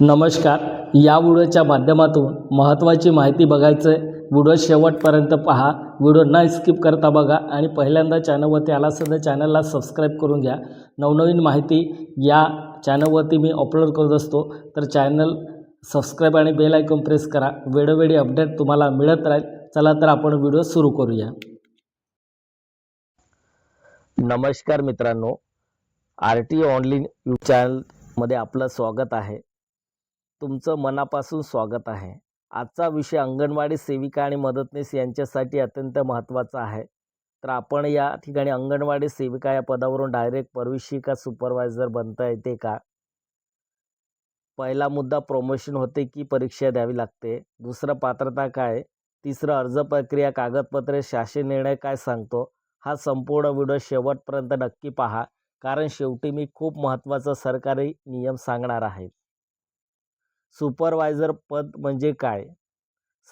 नमस्कार. या व्हिडिओच्या माध्यमातून महत्त्वाची माहिती बघायचं आहे व्हिडिओ शेवटपर्यंत पहा. व्हिडिओ न स्किप करता बघा आणि पहिल्यांदा चॅनलवरती आला असेल तर चॅनलला सबस्क्राईब करून घ्या. नवनवीन माहिती या चॅनलवरती मी अपलोड करत असतो. तर चॅनल सबस्क्राईब आणि बेल आयकॉन प्रेस करा. वेळोवेळी अपडेट तुम्हाला मिळत राहील. चला तर आपण व्हिडिओ सुरू करूया. नमस्कार मित्रांनो. आर टी ऑनलाईन यूट्यूब चॅनलमध्ये आपलं स्वागत आहे. तुमचं मनापासून स्वागत आहे. आजचा विषय अंगणवाडी सेविका आणि मदतनीस यांच्यासाठी अत्यंत महत्त्वाचा आहे. तर आपण या ठिकाणी अंगणवाडी सेविका या पदावरून डायरेक्ट परविशिका सुपरवायझर बनता येते का? पहिला मुद्दा प्रमोशन होते की परीक्षा द्यावी लागते. दुसरं पात्रता काय? तिसरं अर्ज प्रक्रिया कागदपत्रे शासन निर्णय काय सांगतो? हा संपूर्ण व्हिडिओ शेवटपर्यंत नक्की पहा. कारण शेवटी मी खूप महत्त्वाचा सरकारी नियम सांगणार आहे. सुपरवायझर पद म्हणजे काय?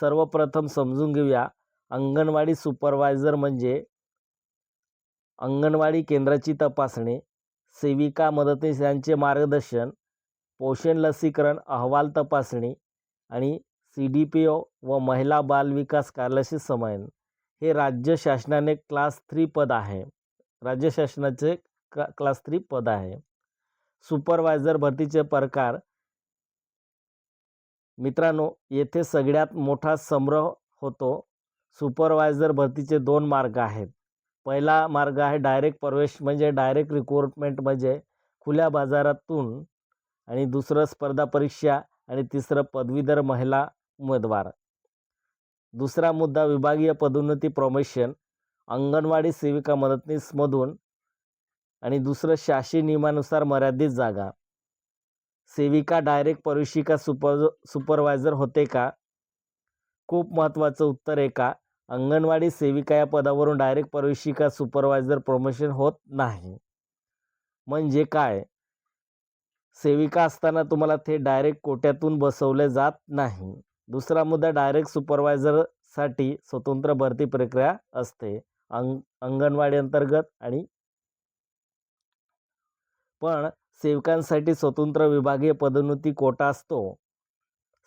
सर्वप्रथम समजून घेऊया. अंगणवाडी सुपरवायझर म्हणजे अंगणवाडी केंद्राची तपासणी सेविका मदतनीस यांचे मार्गदर्शन पोषण लसीकरण अहवाल तपासणी आणि सी डी पी ओ व महिला बाल विकास कार्यालयाशी समयन हे राज्य शासनाने क्लास थ्री पद आहे. राज्य शासनाचे क्ला क्लास थ्री पद आहे. सुपरवायझर भरतीचे प्रकार मित्रांनो येथे सगळ्यात मोठा संग्रह होतो. सुपरवायझर भरतीचे दोन मार्ग आहेत. पहिला मार्ग आहे डायरेक्ट प्रवेश म्हणजे डायरेक्ट रिक्रुटमेंट म्हणजे खुल्या बाजारातून आणि दुसरं स्पर्धा परीक्षा आणि तिसरं पदवीधर महिला उमेदवार. दुसरा मुद्दा विभागीय पदोन्नती प्रमोशन अंगणवाडी सेविका मदतनीसमधून आणि दुसरं शासी नियमानुसार मर्यादित जागा. सेविका डायरेक्ट प्रवेशिका सुपर सुपरवायझर होते का? खूप महत्त्वाचं उत्तर आहे का? अंगणवाडी सेविका या पदावरून डायरेक्ट प्रवेशिका सुपरवायझर प्रमोशन होत नाही. म्हणजे काय? सेविका असताना तुम्हाला ते डायरेक्ट कोट्यातून बसवले जात नाही. दुसरा मुद्दा डायरेक्ट सुपरवायझरसाठी स्वतंत्र भरती प्रक्रिया असते. अंग अंगणवाडी अंतर्गत आणि पण सेवकांसाठी स्वतंत्र विभागीय पदोन्नती कोटा असतो.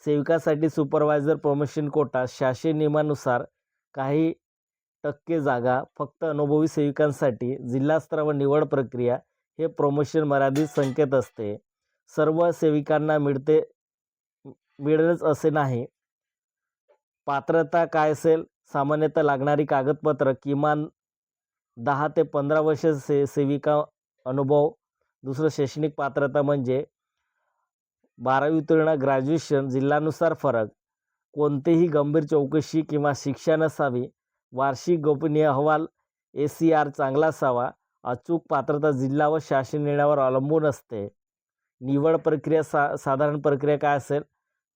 सेवकासाठी सुपरवायझर प्रमोशन कोटा शासन नियमानुसार काही टक्के जागा फक्त अनुभवी सेविकांसाठी जिल्हास्तरावर निवड प्रक्रिया हे प्रमोशन मर्यादित संख्येत असते. सर्व सेविकांना मिळते मिळेलच असे नाही. पात्रता काय असेल? सामान्यतः लागणारी कागदपत्र किमान दहा ते पंधरा वर्ष से सेविका अनुभव दुसरं शैक्षणिक पात्रता म्हणजे बारावी उत्तीर्ण ग्रॅज्युएशन जिल्ह्यानुसार फरक. कोणतेही गंभीर चौकशी किंवा शिक्षा नसावी. वार्षिक गोपनीय अहवाल ए सी आर चांगला असावा. अचूक पात्रता जिल्हा व शासन निर्णयावर अवलंबून असते. निवड प्रक्रिया सा साधारण प्रक्रिया काय असेल?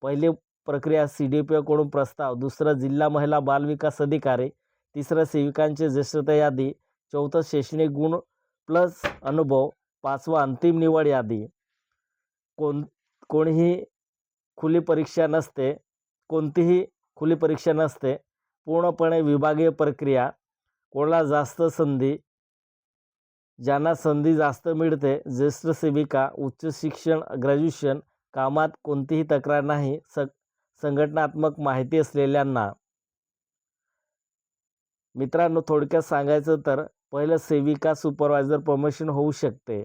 पहिली प्रक्रिया सी डी पी ओकडून प्रस्ताव दुसरं जिल्हा महिला बाल विकास अधिकारी तिसरं सेविकांचे ज्येष्ठता यादी चौथं शैक्षणिक गुण प्लस अनुभव पाचवा अंतिम निवड यादी. कोण कोणीही खुली परीक्षा नसते कोणतीही खुली परीक्षा नसते पूर्णपणे विभागीय प्रक्रिया कोणाला जास्त संधी ज्यांना संधी जास्त मिळते ज्येष्ठ सेविका उच्च शिक्षण ग्रॅज्युएशन कामात कोणतीही तक्रार नाही स संघटनात्मक माहिती असलेल्यांना. मित्रांनो थोडक्यात सांगायचं तर पहिलं सेविका सुपरवायझर प्रमोशन होऊ शकते.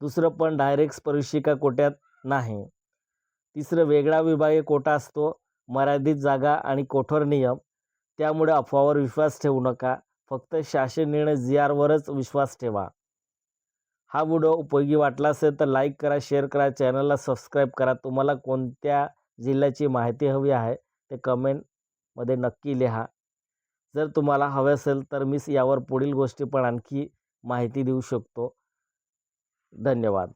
दुसरं पण डायरेक्ट स्पर्शिका कोट्यात नाही. तिसरं वेगळा विभागीय कोटा असतो मर्यादित जागा आणि कठोर नियम. त्यामुळे अफवावर विश्वास ठेवू नका फक्त शासन निर्णय जी आरवरच विश्वास ठेवा. हा व्हिडिओ उपयोगी वाटला असेल तर लाईक करा शेअर करा चॅनलला सबस्क्राईब करा. तुम्हाला कोणत्या जिल्ह्याची माहिती हवी आहे ते कमेंटमध्ये नक्की लिहा. जर तुम्हाला हवे असेल तर मी यावर पुढील गोष्टी पण आणखी माहिती देऊ शकतो. धन्यवाद.